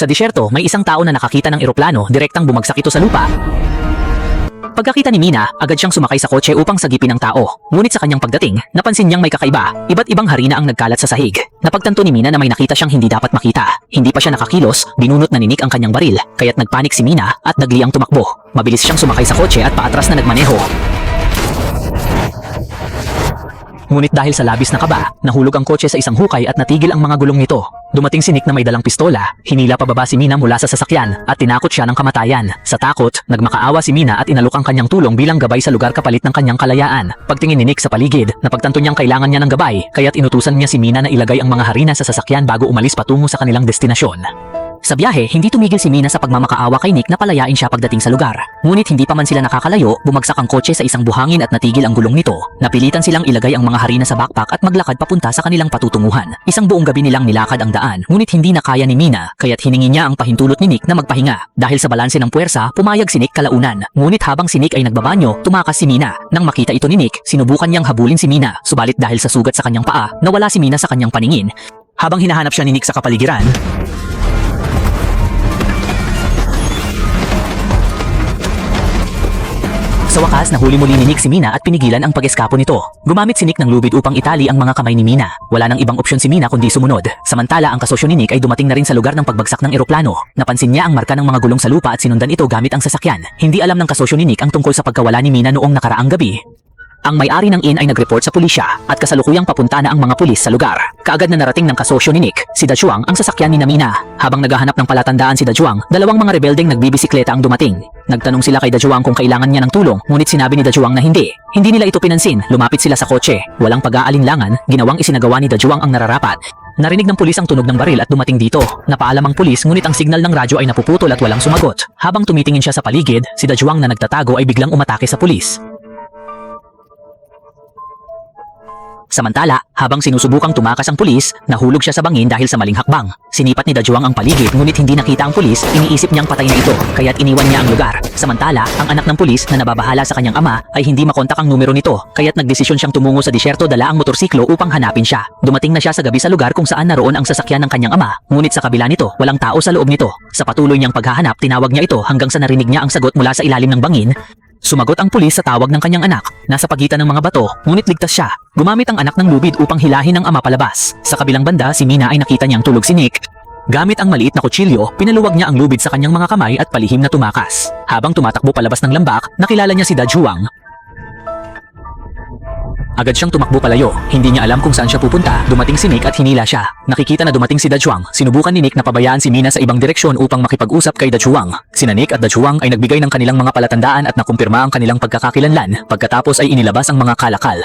Sa disyerto, may isang tao na nakakita ng eroplano, direktang bumagsak ito sa lupa. Pagkakita ni Mina, agad siyang sumakay sa kotse upang sagipin ang tao. Ngunit sa kanyang pagdating, napansin niyang may kakaiba. Iba't ibang harina ang nagkalat sa sahig. Napagtanto ni Mina na may nakita siyang hindi dapat makita. Hindi pa siya nakakilos, binunot na ni Nick ang kanyang baril. Kaya't nagpanik si Mina at nagliang tumakbo. Mabilis siyang sumakay sa kotse at paatras na nagmaneho. Ngunit dahil sa labis na kaba, nahulog ang kotse sa isang hukay at natigil ang mga gulong nito. Dumating si Nick na may dalang pistola, hinila pababa si Mina mula sa sasakyan at tinakot siya ng kamatayan. Sa takot, nagmakaawa si Mina at inalok ang kanyang tulong bilang gabay sa lugar kapalit ng kanyang kalayaan. Pagtingin ni Nick sa paligid, napagtanto niyang kailangan niya ng gabay, kaya't inutusan niya si Mina na ilagay ang mga harina sa sasakyan bago umalis patungo sa kanilang destinasyon. Sa biyahe, hindi tumigil si Mina sa pagmamakaawa kay Nick na palayain siya pagdating sa lugar. Ngunit hindi pa man sila nakakalayo, bumagsak ang kotse sa isang buhangin at natigil ang gulong nito. Napilitan silang ilagay ang mga harina sa backpack at maglakad papunta sa kanilang patutunguhan. Isang buong gabi nilang nilakad ang daan, ngunit hindi na kaya ni Mina, kaya't hiningi niya ang pahintulot ni Nick na magpahinga. Dahil sa balanse ng puwersa, pumayag si Nick kalaunan. Ngunit habang si Nick ay nagbabanyo, tumakas si Mina. Nang makita ito ni Nick, sinubukan niyang habulin si Mina. Subalit dahil sa sugat sa kanyang paa, nawala si Mina sa kanyang paningin. Habang hinahanap siya ni Nick sa kapaligiran, Sa wakas, nahuli muli ni Nick si Mina at pinigilan ang pag-eskapo nito. Gumamit si Nick ng lubid upang itali ang mga kamay ni Mina. Wala nang ibang opsyon si Mina kundi sumunod. Samantala, ang kasosyo ni Nick ay dumating na rin sa lugar ng pagbagsak ng eroplano. Napansin niya ang marka ng mga gulong sa lupa at sinundan ito gamit ang sasakyan. Hindi alam ng kasosyo ni Nick ang tungkol sa pagkawala ni Mina noong nakaraang gabi. Ang may-ari ng inn ay nag-report sa pulisya at kasalukuyang papunta na ang mga pulis sa lugar. Kaagad na narating ng kasosyo ni Nick, si Dajuang ang sasakyan ni Namina. Habang naghahanap ng palatandaan si Dajuang, dalawang mga rebeldeng nagbibisikleta ang dumating. Nagtanong sila kay Dajuang kung kailangan niya ng tulong, ngunit sinabi ni Dajuang na hindi. Hindi nila ito pinansin, lumapit sila sa kotse. Walang pag-aalinlangan, ginawang isinagawa ni Dajuang ang nararapat. Narinig ng pulis ang tunog ng baril at dumating dito. Napaalam ang pulis ngunit ang signal ng radyo ay napuputol at walang sumagot. Habang tumitingin siya sa paligid, si Dajuang na nagtatago ay biglang umatake sa pulis. Samantala, habang sinusubukang tumakas ang pulis, nahulog siya sa bangin dahil sa maling hakbang. Sinipat ni Dajuang ang paligid ngunit hindi nakita ang pulis, iniisip niyang patay na ito, kaya't iniwan niya ang lugar. Samantala, ang anak ng pulis na nababahala sa kanyang ama ay hindi makontak ang numero nito, kaya't nagdesisyon siyang tumungo sa disyerto dala ang motorsiklo upang hanapin siya. Dumating na siya sa gabi sa lugar kung saan naroon ang sasakyan ng kanyang ama, ngunit sa kabila nito, walang tao sa loob nito. Sa patuloy niyang paghahanap, tinawag niya ito hanggang sa narinig niya ang sagot mula sa ilalim ng bangin, Sumagot ang pulis sa tawag ng kanyang anak. Nasa pagitan ng mga bato, ngunit ligtas siya. Gumamit ang anak ng lubid upang hilahin ang ama palabas. Sa kabilang banda, si Mina ay nakita niyang tulog si Nick. Gamit ang maliit na kutsilyo, pinaluwag niya ang lubid sa kanyang mga kamay at palihim na tumakas. Habang tumatakbo palabas ng lambak, nakilala niya si Dajuang. Agad siyang tumakbo palayo. Hindi niya alam kung saan siya pupunta. Dumating si Nick at hinila siya. Nakikita na dumating si Dajuang. Sinubukan ni Nick na pabayaan si Mina sa ibang direksyon upang makipag-usap kay Dajuang. Sina Nick at Dajuang ay nagbigay ng kanilang mga palatandaan at nakumpirma ang kanilang pagkakakilanlan. Pagkatapos ay inilabas ang mga kalakal.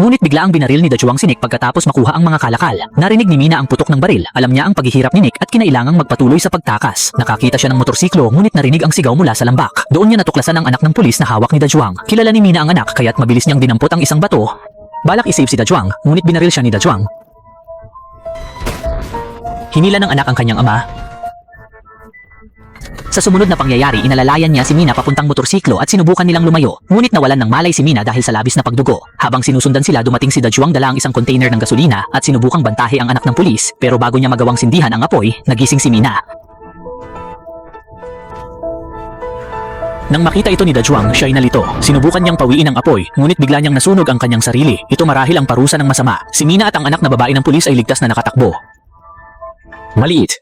Ngunit bigla ang binaril ni Dajuang si Nick pagkatapos makuha ang mga kalakal. Narinig ni Mina ang putok ng baril. Alam niya ang paghihirap ni Nick at kinailangang magpatuloy sa pagtakas. Nakakita siya ng motorsiklo ngunit narinig ang sigaw mula sa lambak. Doon niya natuklasan ang anak ng pulis na hawak ni Dajuang. Kilala ni Mina ang anak kaya't mabilis niyang dinampot ang isang bato. Balak isave si Dajuang, ngunit binaril siya ni Dajuang. Hinila ng anak ang kanyang ama sa sumunod na pangyayari, inalalayan niya si Mina papuntang motorsiklo at sinubukan nilang lumayo. Ngunit nawalan ng malay si Mina dahil sa labis na pagdugo. Habang sinusundan sila, dumating si Dajuang dala ang isang container ng gasolina at sinubukang bantahe ang anak ng pulis. Pero bago niya magawang sindihan ang apoy, nagising si Mina. Nang makita ito ni Dajuang, siya ay nalito. Sinubukan niyang pawiin ang apoy, ngunit bigla niyang nasunog ang kanyang sarili. Ito marahil ang parusa ng masama. Si Mina at ang anak na babae ng pulis ay ligtas na nakatakbo. Maliit,